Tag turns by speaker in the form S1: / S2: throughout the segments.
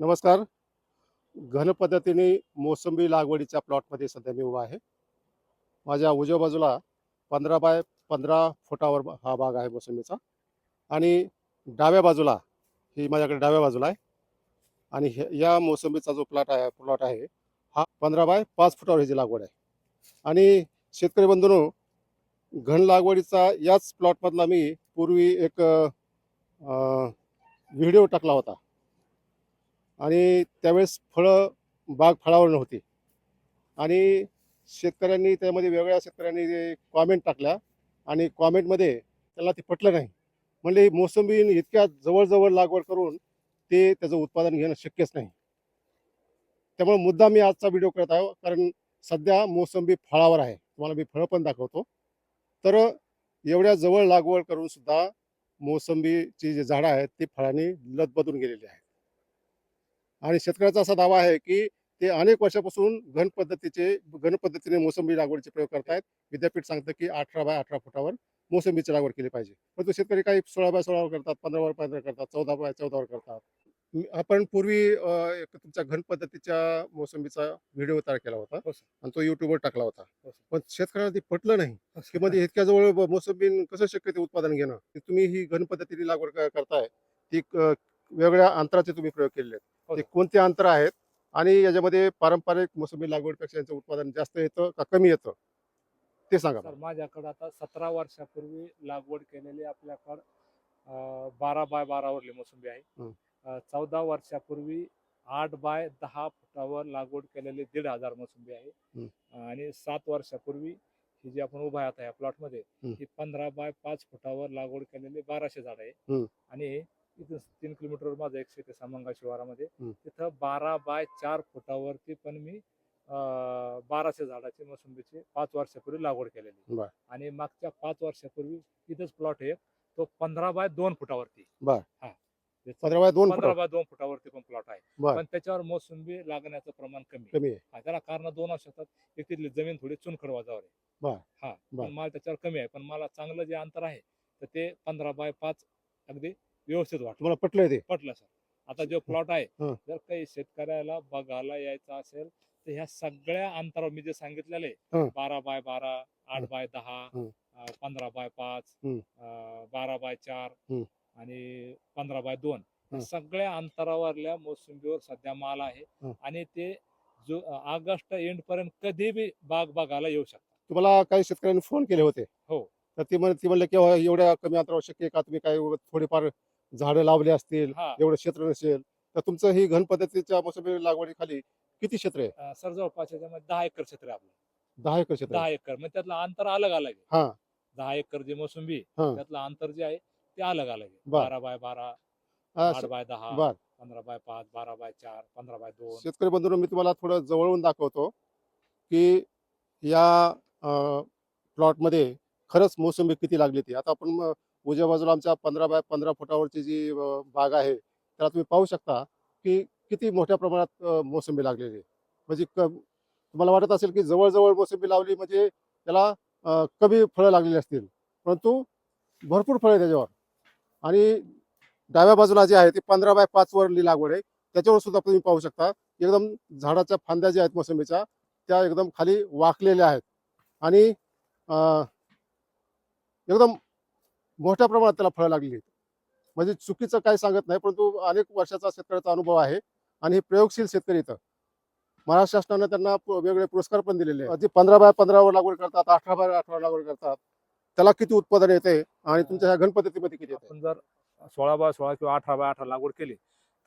S1: नमस्कार. घन पद्धतीने मोसंबी लागवडीच्या प्लॉटमध्ये सध्या मी उभा आहे. माझ्या उजव्या बाजूला पंधरा बाय पंधरा फुटावर हा भाग आहे मोसंबीचा आणि डाव्या बाजूला ही माझ्याकडे डाव्या बाजूला आहे. आणि हे- या मोसंबीचा जो प्लॉट आहे प्लॉट आहे हा पंधरा बाय पाच फुटावर ह्याची लागवड आहे. आणि शेतकरी बंधूनो घन लागवडीचा याच प्लॉटमधला मी पूर्वी एक व्हिडिओ टाकला होता. आणि त्यावेळेस फळं बाग फळावर नव्हती. आणि शेतकऱ्यांनी त्यामध्ये वेगळ्या शेतकऱ्यांनी कॉमेंट टाकल्या आणि कॉमेंटमध्ये त्याला ते पटलं नाही. म्हणजे मोसंबी इतक्या जवळजवळ लागवड करून ते त्याचं उत्पादन घेणं शक्यच नाही. त्यामुळे मुद्दा मी आजचा व्हिडिओ करत आहे कारण सध्या मोसंबी फळावर आहे. तुम्हाला मी फळं पण दाखवतो. तर एवढ्या जवळ लागवड करून सुद्धा मोसंबीची जी झाडं आहेत ती फळांनी लतबदून गेलेली आहेत. आणि शेतकऱ्याचा असा दावा आहे की ते अनेक वर्षापासून घन पद्धतीचे घन पद्धतीने मोसंबी लागवडीचे प्रयोग करतायत. विद्यापीठ सांगतं की अठरा बाय अठरा फुटावर मोसंबीची लागवड केली पाहिजे. परंतु शेतकरी काही सोळा बाय सोळावर करतात पंधरा बाय पंधरा करतात चौदा बाय चौदावर करतात. आपण पूर्वी तुमच्या घन पद्धतीच्या मोसंबीचा व्हिडिओ तयार केला होता.
S2: हो.
S1: आणि तो युट्यूबवर टाकला होता.
S2: हो.
S1: पण शेतकऱ्यांना ते पटलं नाही. की मध्ये इतक्या जवळ मोसंबी कसं शक्य ते उत्पादन घेणं? तुम्ही ही घन पद्धतीने लागवड करताय. ती क- वेगळ्या अंतराचे तुम्ही प्रयोग केलेले आहेत
S2: हो
S1: ते. कोणते अंतर आहेत आणि याच्यामध्ये पारंपरिक मोसंबी लागवडपेक्षा यांचं उत्पादन जास्त येतं का कमी येतं ते सांगा
S2: सर माझ्याकडे आता सतरा वर्षापूर्वी लागवड केलेली आपल्याकडं बारा बाय बारावरली मोसंबी आहे चौदा वर्षापूर्वी आठ बाय दहा फुटावर लागवड केलेली दीड हजार मोसंबी आहे. आणि सात वर्षापूर्वी ही जी आपण उभा आहात या प्लॉटमध्ये
S1: हं.
S2: ही पंधरा बाय पाच फुटावर लागवड केलेली बाराशे झाड आहे. आणि इथून तीन किलोमीटरवर माझं एक शेत आहे सामंगा शिवारामध्ये. तिथं बारा बाय चार फुटावरती पण मी अं, बाराशे झाडाची मोसंबीची पाच वर्षापूर्वी लागवड केलेली. आणि मागच्या पाच वर्षापूर्वी इथंच प्लॉट आहे तो पंधरा बाय दोन फुटावरती. हा
S1: पंधरा बाय दोन
S2: पंधरा
S1: फुट
S2: बाय दोन फुटावरती पण प्लॉट आहे. पण त्याच्यावर मोसंबी लागण्याचं प्रमाण कमी आहे. त्याला कारण दोन असतात एक तिथली जमीन थोडी चुनखड वाजावर. आहे हा. पण माल त्याच्यावर कमी आहे पण मला चांगलं जे अंतर आहे तर ते पंधरा बाय पाच अगदी व्यवस्थित वाटलं
S1: तुम्हाला पटलंय ते
S2: पटलं सर आता जो प्लॉट आहे
S1: हं.
S2: जर काही शेतकऱ्याला बघायला यायचं असेल तर ह्या सगळ्या अंतरावर मी जे सांगितलेले
S1: हं.
S2: बारा बाय बारा आठ
S1: हं.
S2: बाय दहा
S1: हं.
S2: अं, पंधरा बाय पाच
S1: हं.
S2: अं, बारा बाय चार
S1: हं.
S2: आणि पंधरा बाय दोन
S1: हं.
S2: सगळ्या अंतरावरल्या मोसंबीवर सध्या माल आहे
S1: हं.
S2: आणि ते जो ऑगस्ट एंड पर्यंत कधी बी बाग बघायला येऊ शकतात
S1: तुम्हाला काही शेतकऱ्यांनी फोन केले होते
S2: हो.
S1: तर ती म्हण ती म्हणले की "अहो, एवढ्या कमी अंतरावर शक्य आहे का तुम्ही काही थोडीफार झाडं लावली असतील
S2: हा.
S1: एवढं क्षेत्र नसेल तर तुमचं ही घन पद्धतीच्या मोसंबी लागवडीखाली किती क्षेत्र आहे?
S2: अं, सर जवळपास याच्यामध्ये दहा एकर क्षेत्र आहे आपलं.
S1: दहा एकर क्षेत्र
S2: दहा एकर. म्हणजे त्यातलं अंतर अलग अलग आहे.
S1: हा.
S2: दहा एकर जे मोसंबी
S1: हा.
S2: त्यातलं अंतर जे आहे ते अलग अलग आहे.
S1: बर.
S2: बारा बाय बारा
S1: हा,
S2: आठ बाय दहा
S1: बर.
S2: पंधरा बाय पाच बारा बाय चार पंधरा बाय दोन.
S1: शेतकरी बंधूंनो मी तुम्हाला थोडं जवळून दाखवतो की या प्लॉटमध्ये खरंच मोसंबी किती लागली ती. आता आपण उजव्या बाजूला आमच्या पंधरा बाय पंधरा फुटावरची जी बाग आहे त्याला तुम्ही पाहू शकता की किती मोठ्या प्रमाणात मोसंबी लागलेली आहे. म्हणजे क तुम्हाला वाटत असेल की जवळजवळ मोसंबी लावली म्हणजे त्याला कमी फळं लागलेली असतील. परंतु भरपूर फळं आहे त्याच्यावर. आणि डाव्या बाजूला जे आहे ते पंधरा बाय पाच वरली लागवड आहे. त्याच्यावर सुद्धा तुम्ही पाहू शकता एकदम झाडाच्या फांद्या ज्या आहेत मोसंबीच्या त्या एकदम खाली वाकलेल्या आहेत. आणि एकदम मोठ्या प्रमाणात त्याला फळं लागलेली आहेत. म्हणजे चुकीचं काही सांगत नाही परंतु अनेक वर्षाचा शेतकऱ्याचा अनुभव आहे आणि हे प्रयोगशील शेतकरी इथं. महाराष्ट्र शासनानं त्यांना वेगवेगळे पुरस्कार पण दिलेले आहेत. जे पंधरा बाय पंधरावर लागवड करतात अठरा बाय अठरा लागवड करतात. त्याला किती उत्पादन येते आणि तुमच्या ह्या गणपद्धतीमध्ये किती येते?
S2: आपण जर सोळा बाय सोळा किंवा अठरा बाय अठरा लागवड केली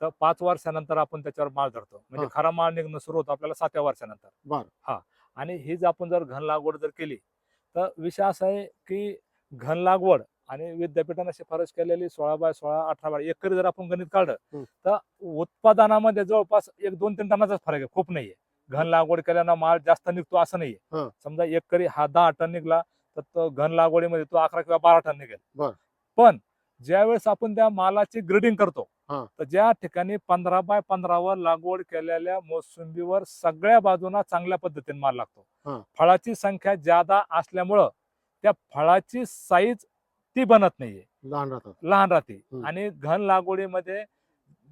S2: तर पाच वर्षानंतर आपण त्याच्यावर माल धरतो. म्हणजे
S1: हा.
S2: खरा माल निघणं सुरू होतं आपल्याला सातव्या वर्षानंतर.
S1: बर.
S2: हा. आणि ही जर आपण जर घन लागवड जर केली तर विषय असा आहे की घन लागवड आणि विद्यापीठाने शिफारस केलेली सोळा बाय सोळा अठरा बाय एकरी जर आपण गणित काढलं. तर उत्पादनामध्ये जवळपास एक दोन तीन टनाचाच फरक आहे खूप नाहीये घन लागवड केल्यानं माल जास्त निघतो असं नाहीये. समजा एकरी हा दहा टन निघला तर तो घन लागवडीमध्ये तो अकरा किंवा बारा टन निघेल. पण ज्यावेळेस आपण त्या मालाची ग्रेडिंग करतो
S1: हा.
S2: तर ज्या ठिकाणी पंधरा बाय पंधरावर लागवड केलेल्या मोसंबीवर सगळ्या बाजूना चांगल्या पद्धतीने माल. लागतो फळाची संख्या ज्यादा असल्यामुळं त्या फळाची साईज ती बनत नाहीये
S1: लहान राहतात
S2: लहान राहते
S1: हम्म.
S2: आणि घन लागवडीमध्ये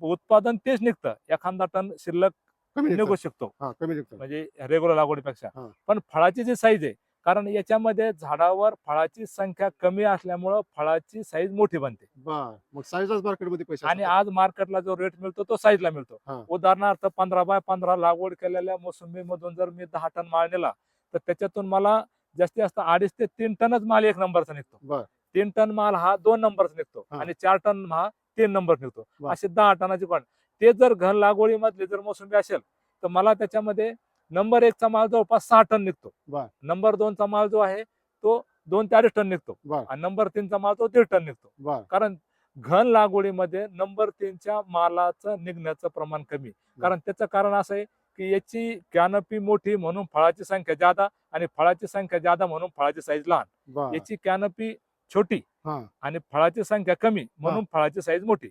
S2: उत्पादन तेच निघतं एखादा टन शिल्लक
S1: कमी
S2: निघू. शकतो
S1: हा कमी
S2: म्हणजे रेग्युलर लागवडीपेक्षा
S1: हा.
S2: पण फळाची जी साईज आहे कारण याच्यामध्ये झाडावर फळाची संख्या कमी असल्यामुळं फळाची साईज मोठी बनते
S1: बर मग साईजच मार्केटमध्ये पैसे
S2: आणि
S1: असतात.
S2: आज मार्केटला जो रेट मिळतो तो साईजला मिळतो. उदाहरणार्थ पंधरा बाय पंधरा लागवड केलेल्या मोसंबी मधून जर मी दहा टन माल नेला तर त्याच्यातून मला जास्तीत जास्त अडीच ते तीन टनच माल एक नंबरचा निघतो. तीन टन माल हा दोन नंबरचा निघतो. आणि चार टन हा तीन नंबर निघतो. असे दहा टनाची पण. ते जर घन लागवडीमधली जर मोसंबी असेल तर मला त्याच्यामध्ये नंबर एकचा माल जवळपास सहा टन निघतो.
S1: बर.
S2: नंबर दोनचा माल जो आहे तो दोन ते अडीच टन निघतो. आणि नंबर तीनचा माल तो दीड टन निघतो. कारण घन लागवडीमध्ये नंबर तीनच्या मालाचं निघण्याचं प्रमाण कमी. कारण त्याचं कारण असं आहे की याची कॅनपी मोठी म्हणून फळाची संख्या जादा आणि फळाची संख्या जादा म्हणून फळाची साईज लहान. याची कॅनपी छोटी
S1: हा.
S2: आणि फळाची संख्या कमी म्हणून फळाची साईज मोठी.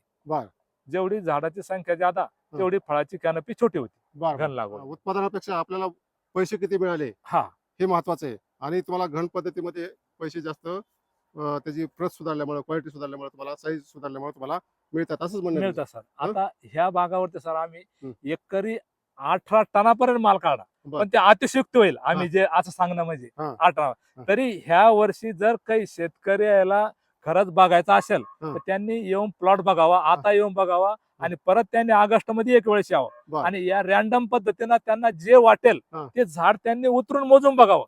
S2: जेवढी झाडाची संख्या जादा तेवढी फळाची कॅनपी छोटी होती. घन लागवड.
S1: उत्पादनापेक्षा आपल्याला पैसे किती मिळाले?
S2: हा.
S1: हे महत्वाचं आहे. आणि तुम्हाला घन पद्धतीमध्ये पैसे जास्त त्याची प्रत सुधारल्यामुळे क्वालिटी सुधारल्यामुळे तुम्हाला साईज सुधारल्यामुळे तुम्हाला मिळतात असंच म्हणणं आहे
S2: मिळतात सर आता ह्या भागावरती सर आम्ही. एकरी अठरा टनापर्यंत माल काढा. पण ते अतिशयुक्त होईल आम्ही. जे असं सांगणं म्हणजे. अठरा. तरी ह्या वर्षी जर काही शेतकऱ्याला खरंच बघायचा असेल. तर त्यांनी येऊन प्लॉट बघावा आता येऊन बघावा आणि परत त्यांनी ऑगस्टमध्ये एक वेळेस यावं. आणि या रॅन्डम पद्धतीनं त्यांना जे वाटेल. ते झाड त्यांनी उतरून मोजून बघावं.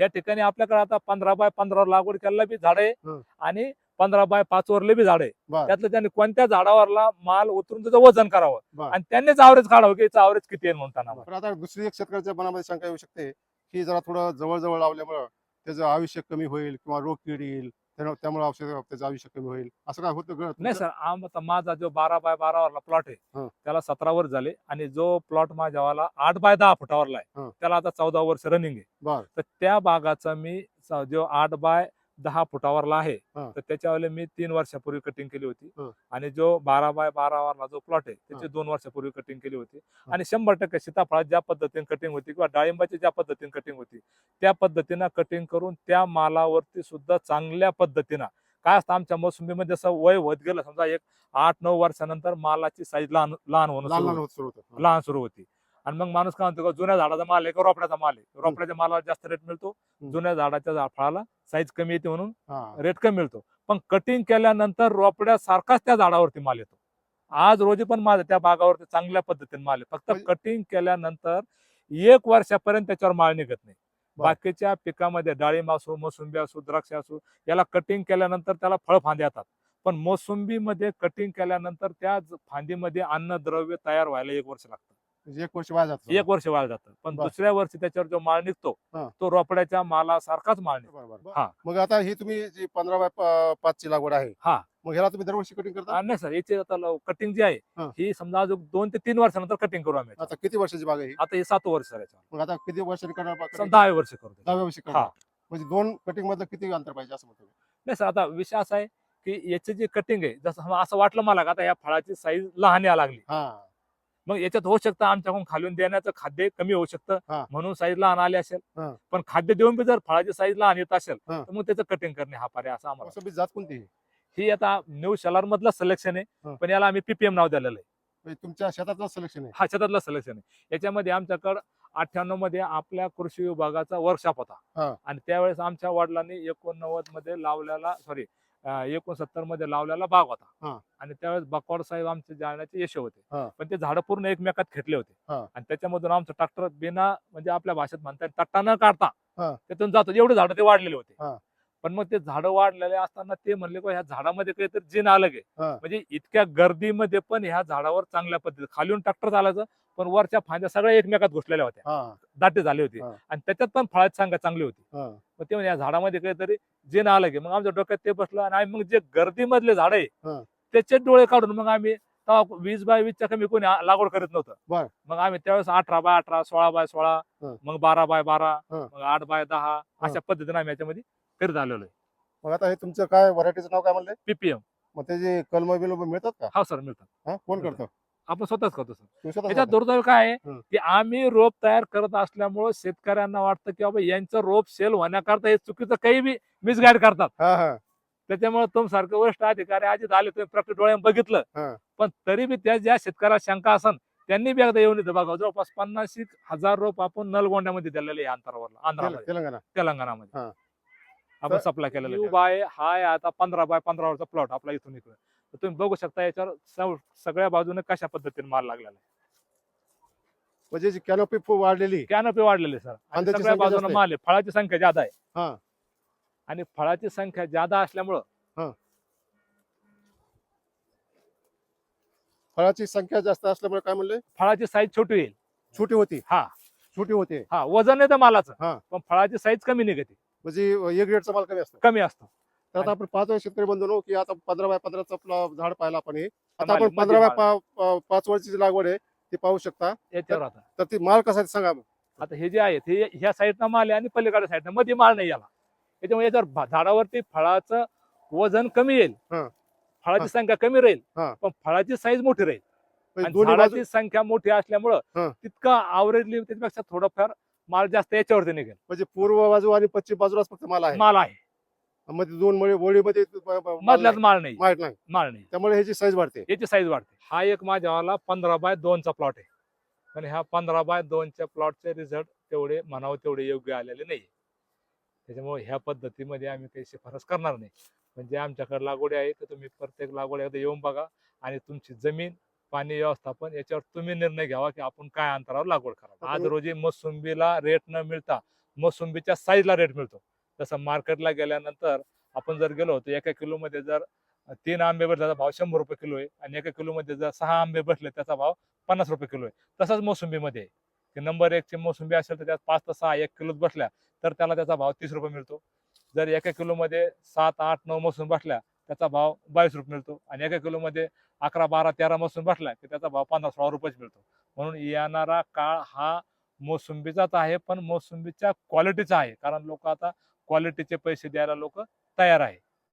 S2: या ठिकाणी आपल्याकडे आता पंधरा बाय पंधरा लागवड केलेला बी झाड आहे. आणि पंधरा बाय पाच वरले बी झाड आहे.
S1: बर.
S2: त्यातलं त्यांनी कोणत्या झाडावरला माल उतरून त्याचं वजन करावं?
S1: बर.
S2: आणि त्यांनीच आवरेज काढावं की याचं आवरेज किती आहे म्हणताना
S1: पण आता दुसरी एक शेतकऱ्याच्या मनामध्ये शंका येऊ शकते की जरा थोडं जवळ लावल्यामुळं त्याचं आयुष्य कमी होईल किंवा रोग किड येईल त्यानं- त्यामुळे औषध त्याचं आयुष्य कमी होईल. असं काय होतं?
S2: नाही सर आम आता माझा जो बारा बाय बारा वरला प्लॉट आहे
S1: हं.
S2: त्याला सतरा वर्ष झाले आणि जो प्लॉट माझ्यावाला आठ बाय दहा फुटावरला आहे. त्याला आता चौदा वर्ष रनिंग आहे.
S1: बर.
S2: तर त्या बागाचा मी स- जो आठ बाय दहा फुटावरला आहे.
S1: हं.
S2: तर त्याच्यावाले मी तीन वर्षापूर्वी कटिंग केली होती.
S1: हं.
S2: आणि जो बारा बाय बारा वरला जो प्लॉट आहे त्याची दोन वर्षापूर्वी कटिंग केली होती. आणि शंभर टक्के सीताफळात ज्या पद्धतीने कटिंग होती किंवा डाळिंबाची ज्या पद्धतीने कटिंग होती त्या पद्धतीनं कटिंग करून त्या मालावरती सुद्धा चांगल्या पद्धतीनं काय असतं आमच्या मोसंबीमध्ये असं वय होत गेलं समजा एक आठ नऊ वर्षानंतर मालाची साईज लहान लहान होणं
S1: लहान
S2: सुरू
S1: लहान
S2: होतं.
S1: होत सुरू होतं.
S2: लहान सुरू होती. आणि मग माणूस काय म्हणतो का जुन्या झाडाचा माल आहे का रोपड्याचा माल आहे? रोपड्याच्या मालाला जास्त रेट मिळतो. जुन्या झाडाच्या फळाला साईज कमी येते म्हणून रेट कमी मिळतो. पण कटिंग केल्यानंतर रोपड्यासारखाच त्या झाडावरती माल येतो. आज रोजी पण माझा त्या बागावरती चांगल्या पद्धतीने माल आहे. फक्त
S1: म्हणजे-
S2: कटिंग केल्यानंतर एक वर्षापर्यंत त्याच्यावर माल निघत नाही. बाकीच्या पिकामध्ये डाळिंब असो मोसंबी असो द्राक्ष असो याला कटिंग केल्यानंतर त्याला फळ फांदे येतात. पण मोसंबीमध्ये कटिंग केल्यानंतर त्या फांदीमध्ये अन्नद्रव्य तयार व्हायला एक वर्ष लागतं.
S1: म्हणजे एक वर्ष वाया जातं
S2: एक वर्ष वाया जातं पण
S1: बर.
S2: दुसऱ्या वर्षी त्याच्यावर जो माल निघतो
S1: हा.
S2: तो रोपड्याच्या मालासारखाच माल निघतो
S1: बरोबर
S2: हा.
S1: मग आता ही तुम्ही जी पंधरा बाय प- पाचची लागवड आहे
S2: हा.
S1: मग ह्याला तुम्ही दरवर्षी कटिंग करता
S2: आणि नाही सर याची आता कटिंग जी आहे
S1: हा.
S2: ही समजा अजून दोन ते तीन वर्षानंतर कटिंग करू आम्ही
S1: आता किती वर्षाची बाग आहे ही?
S2: आता हे सात वर्ष सर याच्यावर
S1: मग आता किती वर्षांनी करणार बाग
S2: समजा
S1: cutting?
S2: दहावे वर्ष करतो
S1: दहाव्या वर्षी
S2: हा.
S1: म्हणजे दोन कटिंग मधलं किती अंतर पाहिजे असं म्हणतो मी.
S2: नाही सर आता विषय असा आहे की याची जी कटिंग आहे जसं असं वाटलं मला का आता या फळाची साईज लहान यायला लागली
S1: हा
S2: मग याच्यात होऊ शकतं आमच्याकडून खालून देण्याचं खाद्य कमी होऊ शकतं. म्हणून साईज लहान आली असेल. पण खाद्य देऊन बी जर फळाची साईज लहान येत असेल. तर मग त्याचं कटिंग करणे हा पर्याय असा आम्हाला
S1: जात कोणती?
S2: ही आता न्यू शलार मधलं सिलेक्शन आहे. पण याला आम्ही पीपीएम नाव दिलेलं आहे
S1: म्हणजे तुमच्या शेतातलं सिलेक्शन आहे
S2: हा शेतातलं सिलेक्शन आहे याच्यामध्ये आमच्याकडं अठ्ठ्याण्णवमध्ये आपल्या कृषी विभागाचा वर्कशॉप. होता आणि त्यावेळेस आमच्या वडिलांनी एकोणनव्वदमध्ये लावलेला सॉरी एकोणसत्तरमध्ये लावलेला बाग
S1: हा.
S2: होता आणि त्यावेळेस बकवाड साहेब आमचे जाण्याचे यश. होते पण ते झाडं पूर्ण एकमेकात खेटले होते. आणि त्याच्यामधून आमचं ट्रॅक्टर बिना म्हणजे आपल्या भाषेत म्हणता येईल, तट्टा न काढता. त्यातून जातो एवढे झाडं ते वाढलेले होते. पण मग ते झाडं वाढलेले असताना ते म्हणले का ह्या झाडामध्ये काहीतरी जिन आलं गे. म्हणजे इतक्या गर्दीमध्ये पण ह्या झाडावर चांगल्या पद्धती खालून ट्रॅक्टर चालायचं पण वरच्या फांद्या सगळ्या एकमेकात घुसलेल्या होत्या दाटे झाले होते. आणि त्याच्यात पण फळाची संख्या चांगली होती
S1: हा
S2: मग ते म्हणजे या झाडामध्ये काहीतरी जे आलं की मग आमच्या डोक्यात ते बसलं आणि आम्ही मग जे गर्दीमधले झाड आहे. त्याचे डोळे काढून मग आम्ही वीस बाय वीसच्या कमी कोणी लागवड करत. नव्हतं मग आम्ही त्यावेळेस अठरा बाय अठरा सोळा बाय सोळा. मग बारा बाय बारा. मग आठ बाय दहा अशा पद्धतीने आम्ही याच्यामध्ये करत आलेलो आहे.
S1: मग आता हे तुमचं काय व्हरायटीचं नाव काय म्हणलंय
S2: पीपीएम
S1: मग त्याचे कलम बिलम मिळतात का?
S2: हा सर मिळतात.
S1: हा कोण. करतं?
S2: आपण स्वतःच करतो सर.
S1: तुम्ही स्वतः
S2: याच्यात
S1: करता?
S2: दुर्दैव काय आहे?
S1: हं.
S2: की आम्ही रोप तयार करत असल्यामुळे शेतकऱ्यांना वाटतं की बाबा यांचं रोप सेल होण्याकरता हे चुकीचं काही बी मिसगाईड करतात.
S1: हा हा.
S2: त्याच्यामुळे तुमसारखं वरिष्ठ अधिकारी आधीच आले तुम्ही प्रत्येक डोळ्याने बघितलं.
S1: हा.
S2: पण तरी बी त्या ज्या शेतकऱ्याला शंका असन त्यांनी बी एकदा येऊन इथं बघा जवळपास पन्नास एक हजार रोप आपण नलगोंड्यामध्ये दिलेले आहे अंतरावर
S1: तेल- तेलंगणा
S2: तेलंगणामध्ये.
S1: हा.
S2: आपण सप्लाय केलेला आहे. बाय हा आहे आता पंधरा बाय पंधरा प्लॉट आपला इथून इकडे. तर तुम्ही बघू शकता याच्यावर सव- सगळ्या बाजूने कशा पद्धतीने माल लागलेला आहे.
S1: म्हणजे कॅनोपी वाढलेली
S2: कॅनोपी वाढलेले सर
S1: कांद्याची
S2: सगळ्या
S1: संख्या जास्त
S2: बाजूने
S1: आहे.
S2: माल आहे. फळाची संख्या जादा आहे.
S1: हा.
S2: आणि फळाची संख्या जादा असल्यामुळं
S1: फळाची संख्या जास्त असल्यामुळे काय म्हणले?
S2: फळाची साईज छोटी येईल
S1: छोटी होती.
S2: हा.
S1: छोटी होते.
S2: हा वजन आहे तर मालाचं.
S1: हा.
S2: पण फळाची साईज कमी निघते.
S1: म्हणजे एक ग्रेडचा माल कमी असतो
S2: कमी असतो
S1: तर आता आपण पाच शेतकरी बंधू की आता पंधरा बाय पंधराचं आपलं झाड पाहिलं आपण हे आता आपण पंधरा बाय पाच वर्षाची लागवड आहे ती पाहू शकता
S2: याच्यावर आता
S1: तर ती माल कसा सांगा मग.
S2: आता हे जे आहेत हे ह्या साईडनं माल आहे आणि पलीकडच्या साईडनं मध्ये माल नाही याला त्याच्यामुळे याच्यावर झाडावरती फळाचं वजन कमी येईल. फळाची. संख्या कमी राहील. पण फळाची साईज मोठी राहील
S1: म्हणजे
S2: झाडाची संख्या मोठी असल्यामुळं. तितका आवरेजली त्याच्यापेक्षा थोडंफार माल जास्त याच्यावरती निघेल.
S1: म्हणजे पूर्व बाजू आणि पश्चिम बाजूलाच फक्त माल आहे.
S2: माल आहे.
S1: मध्ये दोन मळी वळीमध्ये
S2: मधल्यात
S1: नाही.
S2: माल नाही.
S1: माल नाही.
S2: माल नाही.
S1: त्यामुळे ह्याची साईज वाढते.
S2: याची साईज वाढते. हा एक माझ्यावाला पंधरा बाय दोनचा प्लॉट आहे. पण ह्या पंधरा बाय दोनच्या प्लॉटचे रिझल्ट तेवढे म्हणावं तेवढे योग्य आलेले नाही. त्याच्यामुळे ह्या पद्धतीमध्ये आम्ही काही शिफारस करणार नाही. म्हणजे आमच्याकडे लागवडी आहे तर तुम्ही प्रत्येक लागवड एकदा येऊन बघा आणि तुमची जमीन पाणी व्यवस्थापन याच्यावर तुम्ही निर्णय घ्यावा की आपण काय अंतरावर लागवड करावं. आज रोजी मोसुंबीला रेट न मिळता मोसुंबीच्या साईजला रेट मिळतो. तसं मार्केटला गेल्यानंतर आपण जर गेलो तर एका किलोमध्ये जर तीन आंबे भेटले त्याचा भाव शंभर रुपये किलो आहे. आणि एका किलोमध्ये जर सहा आंबे भेटले त्याचा भाव पन्नास रुपये किलो आहे. तसंच मोसुंबीमध्ये. की नंबर एकची मोसुंबी असेल तर त्यात पाच ते सहा एक किलोत बसल्या तर त्याला त्याचा भाव तीस रुपये मिळतो. जर एका किलोमध्ये सात आठ नऊ मोसुंबी बसल्या त्याचा भाव बावीस रुपये मिळतो. आणि एका किलोमध्ये अकरा बारा तेरा मोसुंबी भरला की त्याचा भाव पन्नास सोळा रुपयेच मिळतो. म्हणून येणारा काळ हा मोसंबीचाच आहे पण मोसंबीच्या क्वालिटीचा आहे. कारण लोक आता क्वालिटीचे पैसे द्यायला लोक तयार आहे.